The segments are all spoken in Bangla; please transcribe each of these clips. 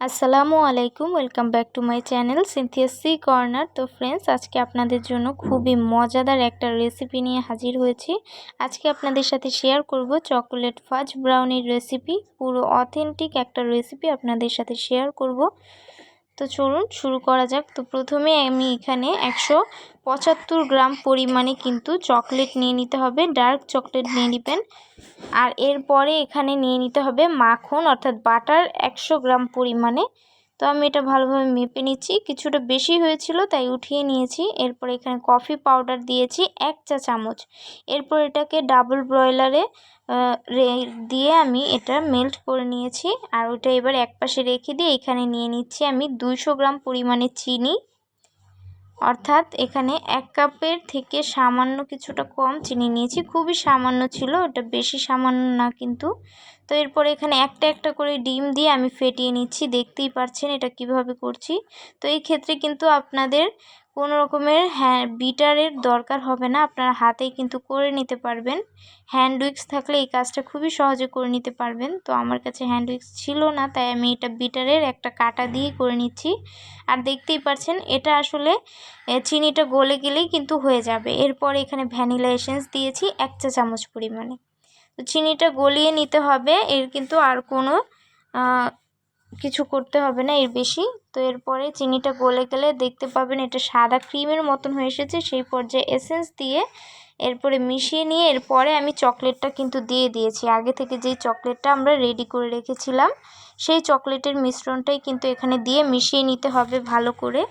আসসালামু আলাইকুম, welcome back to my channel Cynthia C corner. তো ফ্রেন্ডস, আজকে আপনাদের জন্য খুবই মজাদার একটা রেসিপি নিয়ে হাজির হয়েছি। আজকে আপনাদের সাথে শেয়ার করব চকোলেট ফাজ ব্রাউনির রেসিপি। পুরো অথেন্টিক একটা রেসিপি আপনাদের সাথে শেয়ার করব। তো চলুন শুরু করা যাক। তো প্রথমে আমি এখানে একশো পঁচাত্তর গ্রাম পরিমাণে কিন্তু চকলেট নিয়ে নিতে হবে, ডার্ক চকলেট নিয়ে নিবেন। আর এরপরে এখানে নিয়ে নিতে হবে মাখন, অর্থাৎ বাটার একশো গ্রাম পরিমাণে। তো আমি এটা ভালোভাবে মেপে নিচ্ছি। কিছুটা বেশি হয়েছিল, তাই উঠিয়ে নিয়েছি। এরপর এখানে কফি পাউডার দিয়েছি এক চা চামচ। এরপর এটাকে ডাবল ব্রয়লারে রে, দিয়ে আমি এটা মেল্ট করে নিয়েছি। আর ওটা এবার এক পাশে রেখে দিয়ে এখানে নিয়ে নিচ্ছি আমি দুইশো গ্রাম পরিমাণে চিনি। অর্থাৎ এখানে এক কাপের থেকে সামান্য কিছুটা কম চিনি নিয়েছি। খুবই সামান্য ছিল এটা বেশি সামান্য না কিন্তু। তো এরপর এখানে একটা একটা করে ডিম দিয়ে আমি ফেটিয়ে নিচ্ছি, দেখতেই পারছেন এটা কীভাবে করছি। তো এই ক্ষেত্রে কিন্তু আপনাদের কোনো রকমের হ্যাঁ বিটারের দরকার হবে না। আপনারা হাতেই কিন্তু করে নিতে পারবেন। হ্যান্ড উইক্স থাকলে এই কাজটা খুবই সহজে করে নিতে পারবেন। তো আমার কাছে হ্যান্ড উইক্স ছিল না, তাই আমি এটা বিটারের একটা কাটা দিয়ে করে নিচ্ছি। আর দেখতেই পাচ্ছেন, এটা আসলে চিনিটা গলে গেলেই কিন্তু হয়ে যাবে। এরপর এখানে ভ্যানিলা এসেন্স দিয়েছি এক চা চামচ পরিমাণে। তো চিনিটা গলিয়ে নিতে হবে, এর কিন্তু আর কোনো কিছু করতে হবে না এর বেশি। তো এরপরে চিনিটা গলে গেলে দেখতে পাবেন এটা সাদা ক্রিমের মতন হয়ে এসেছে, সেই পর্যায়ে এসেন্স দিয়ে এরপরে মিশিয়ে নিয়ে এরপরে আমি চকলেটটা কিন্তু দিয়ে দিয়েছি। আগে থেকে যেই চকলেটটা আমরা রেডি করে রেখেছিলাম, সেই চকলেটের মিশ্রণটাই কিন্তু এখানে দিয়ে মিশিয়ে নিতে হবে ভালো করে।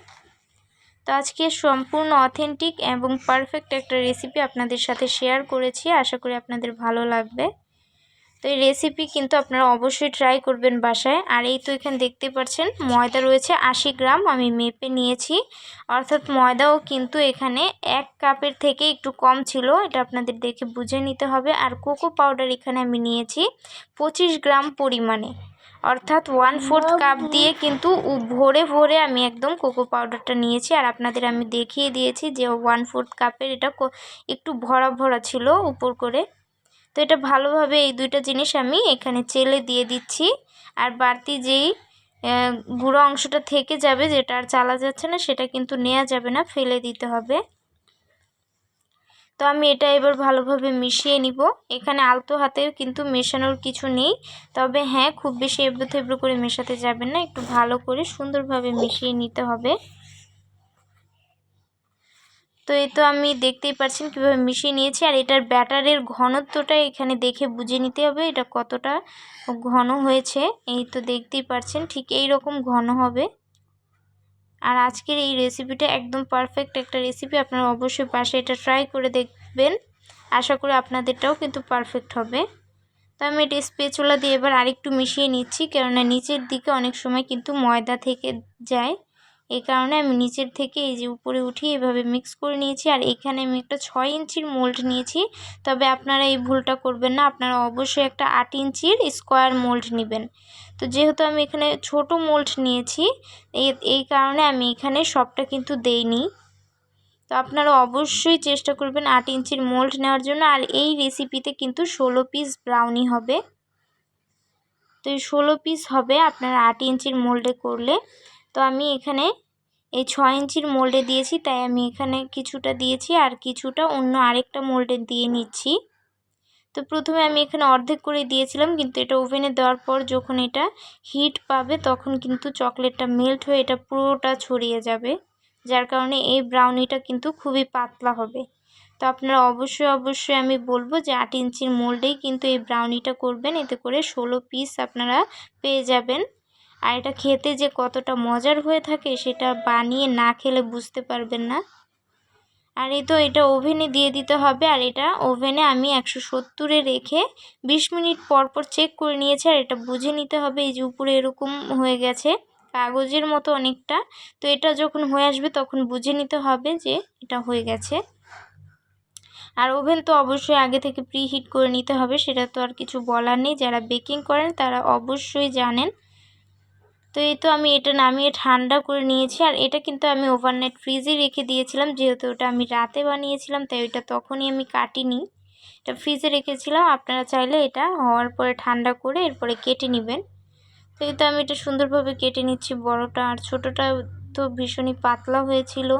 তো আজকে সম্পূর্ণ অথেন্টিক এবং পারফেক্ট একটা রেসিপি আপনাদের সাথে শেয়ার করেছি। আশা করি আপনাদের ভালো লাগবে। এই রেসিপি কিন্তু আপনারা অবশ্যই ট্রাই করবেন বাসায়। আর এই তো এখানে দেখতে পাচ্ছেন, ময়দা রয়েছে আশি গ্রাম, আমি মেপে নিয়েছি। অর্থাৎ ময়দাও কিন্তু এখানে এক কাপের থেকে একটু কম ছিল, এটা আপনাদের দেখে বুঝে নিতে হবে। আর কোকো পাউডার এখানে আমি নিয়েছি পঁচিশ গ্রাম পরিমাণে। অর্থাৎ ওয়ান ফোর্থ কাপ দিয়ে কিন্তু ভরে ভরে আমি একদম কোকো পাউডারটা নিয়েছি। আর আপনাদের আমি দেখিয়ে দিয়েছি যে ওয়ান ফোর্থ কাপের এটা একটু ভরা ভরা ছিল উপর করে। তো এটা ভালোভাবে এই দুইটা জিনিস আমি এখানে চেলে দিয়ে দিচ্ছি। আর বাড়তি যেই গুঁড়ো অংশটা থেকে যাবে, যেটা আর চালা যাচ্ছে না, সেটা কিন্তু নেওয়া যাবে না, ফেলে দিতে হবে। তো আমি এটা এবার ভালোভাবে মিশিয়ে নিব। এখানে আলতো হাতে কিন্তু মেশানোর কিছু নেই। তবে হ্যাঁ খুব বেশি এবড়ো থেবড়ো করে মেশাতে যাবেন না, একটু ভালো করে সুন্দরভাবে মিশিয়ে নিতে হবে। তো এই তো আমি দেখতেই পাচ্ছেন কীভাবে মিশিয়ে নিয়েছি। আর এটার ব্যাটারের ঘনত্বটা এখানে দেখে বুঝে নিতে হবে এটা কতটা ঘন হয়েছে। এই তো দেখতেই পাচ্ছেন ঠিক এই রকম ঘন হবে। আর আজকের এই রেসিপিটা একদম পারফেক্ট একটা রেসিপি আপনারা অবশ্যই পাশে এটা ট্রাই করে দেখবেন। আশা করি আপনাদেরটাও কিন্তু পারফেক্ট হবে। তো আমি এটা স্পেচুলা দিয়ে এবার আরেকটু মিশিয়ে নিচ্ছি, কেননা নিচের দিকে অনেক সময় কিন্তু ময়দা থেকে যায়। এই কারণে আমি নিচের থেকে এই যে উপরে উঠিয়ে এভাবে মিক্স করে নিয়েছি আর এখানে আমি একটা ছয় ইঞ্চির মোল্ড নিয়েছি। তবে আপনারা এই ভুলটা করবেন না, আপনারা অবশ্যই একটা আট ইঞ্চির স্কোয়ার মোল্ড নেবেন। তো যেহেতু আমি এখানে ছোট মোল্ড নিয়েছি এই এই কারণে আমি এখানে সবটা কিন্তু দেইনি। তো আপনারা অবশ্যই চেষ্টা করবেন আট ইঞ্চির মোল্ড নেওয়ার জন্য আর এই রেসিপিতে কিন্তু ষোলো পিস ব্রাউনি হবে। তো এই ষোলো পিস হবে, আপনারা আট ইঞ্চির মোল্ডে করলে। তো আমি এখানে এই ছ ইঞ্চির মোল্ডে দিয়েছি, তাই আমি এখানে কিছুটা দিয়েছি আর কিছুটা অন্য আরেকটা মোল্ডে দিয়ে নিচ্ছি। তো প্রথমে আমি এখানে অর্ধেক করে দিয়েছিলাম, কিন্তু এটা ওভেনে দেওয়ার পর যখন এটা হিট পাবে তখন কিন্তু চকলেটটা মেল্ট হয়ে এটা পুরোটা ছড়িয়ে যাবে, যার কারণে এই ব্রাউনিটা কিন্তু খুবই পাতলা হবে। তো আপনারা অবশ্যই অবশ্যই আমি বলব যে আট ইঞ্চির মোল্ডেই কিন্তু এই ব্রাউনিটা করবেন, এতে করে ষোলো পিস আপনারা পেয়ে যাবেন। আর এটা খেতে যে কতটা মজার হয়ে থাকে সেটা বানিয়ে না খেলে বুঝতে পারবেন না। আর এই তো এটা ওভেনে দিয়ে দিতে হবে আর এটা ওভেনে আমি একশো সত্তরে রেখে বিশ মিনিট পর পর চেক করে নিয়েছি আর এটা বুঝে নিতে হবে এই যে উপরে এরকম হয়ে গেছে কাগজের মতো অনেকটা। তো এটা যখন হয়ে আসবে তখন বুঝে নিতে হবে যে এটা হয়ে গেছে। আর ওভেন তো অবশ্যই আগে থেকে প্রি হিট করে নিতে হবে সেটা তো আর কিছু বলার নেই। যারা বেকিং করেন তারা অবশ্যই জানেন। তো এই তো আমি এটা নামিয়ে ঠান্ডা করে নিয়েছি, আর এটা কিন্তু আমি ওভারনাইট ফ্রিজে রেখে দিয়েছিলাম, যেহেতু ওটা আমি রাতে বানিয়েছিলাম, তাই ওইটা তখনই আমি কাটিনি। এটা ফ্রিজে রেখেছিলাম, আপনারা চাইলে এটা হওয়ার পরে ঠান্ডা করে এরপরে কেটে নেবেন। তো এই তো আমি এটা সুন্দরভাবে কেটে নিচ্ছি, বড়টা আর ছোটোটা তো ভীষণই পাতলা হয়েছিল।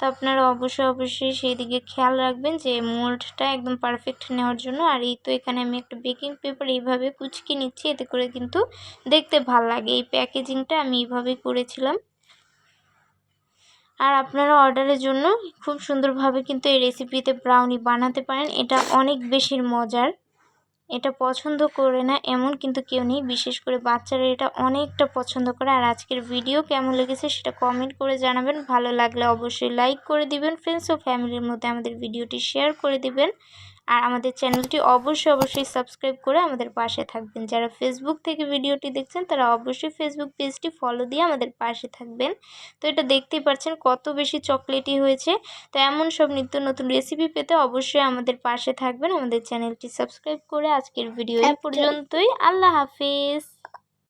তো আপনারা অবশ্যই অবশ্যই সেই দিকে খেয়াল রাখবেন যে মোল্ডটা একদম পারফেক্ট নেওয়ার জন্য। আর এই তো এখানে আমি একটা বেকিং পেপার এইভাবে কুচকে নিচ্ছি, এতে করে কিন্তু দেখতে ভালো লাগে। এই প্যাকেজিংটা আমি এইভাবেই করেছিলাম। আর আপনারা অর্ডারের জন্য খুব সুন্দরভাবে কিন্তু এই রেসিপিতে ব্রাউনি বানাতে পারেন। এটা অনেক বেশি মজার। এটা পছন্দ করে না এমন, কিন্তু কেউ নেই। বিশেষ করে বাচ্চারা এটা অনেকটা পছন্দ করে। আর আজকের ভিডিও কেমন লেগেছে সেটা কমেন্ট করে জানাবেন। ভালো লাগলে অবশ্যই লাইক করে দিবেন। ফ্রেন্ডস ও ফ্যামিলির মধ্যে আমাদের ভিডিওটি শেয়ার করে দিবেন। আর আমাদের চ্যানেলটি অবশ্যই অবশ্যই সাবস্ক্রাইব করে আমাদের পাশে থাকবেন। যারা ফেসবুক থেকে ভিডিওটি দেখছেন তারা অবশ্যই ফেসবুক পেজটি ফলো দিয়ে আমাদের পাশে থাকবেন। তো এটা দেখতেই পাচ্ছেন কত বেশি চকলেটই হয়েছে। তো এমন সব নিত্য নতুন রেসিপি পেতে অবশ্যই আমাদের পাশে থাকবেন। আমাদের চ্যানেলটি সাবস্ক্রাইব করে আজকের ভিডিও পর্যন্তই। আল্লাহ হাফিজ।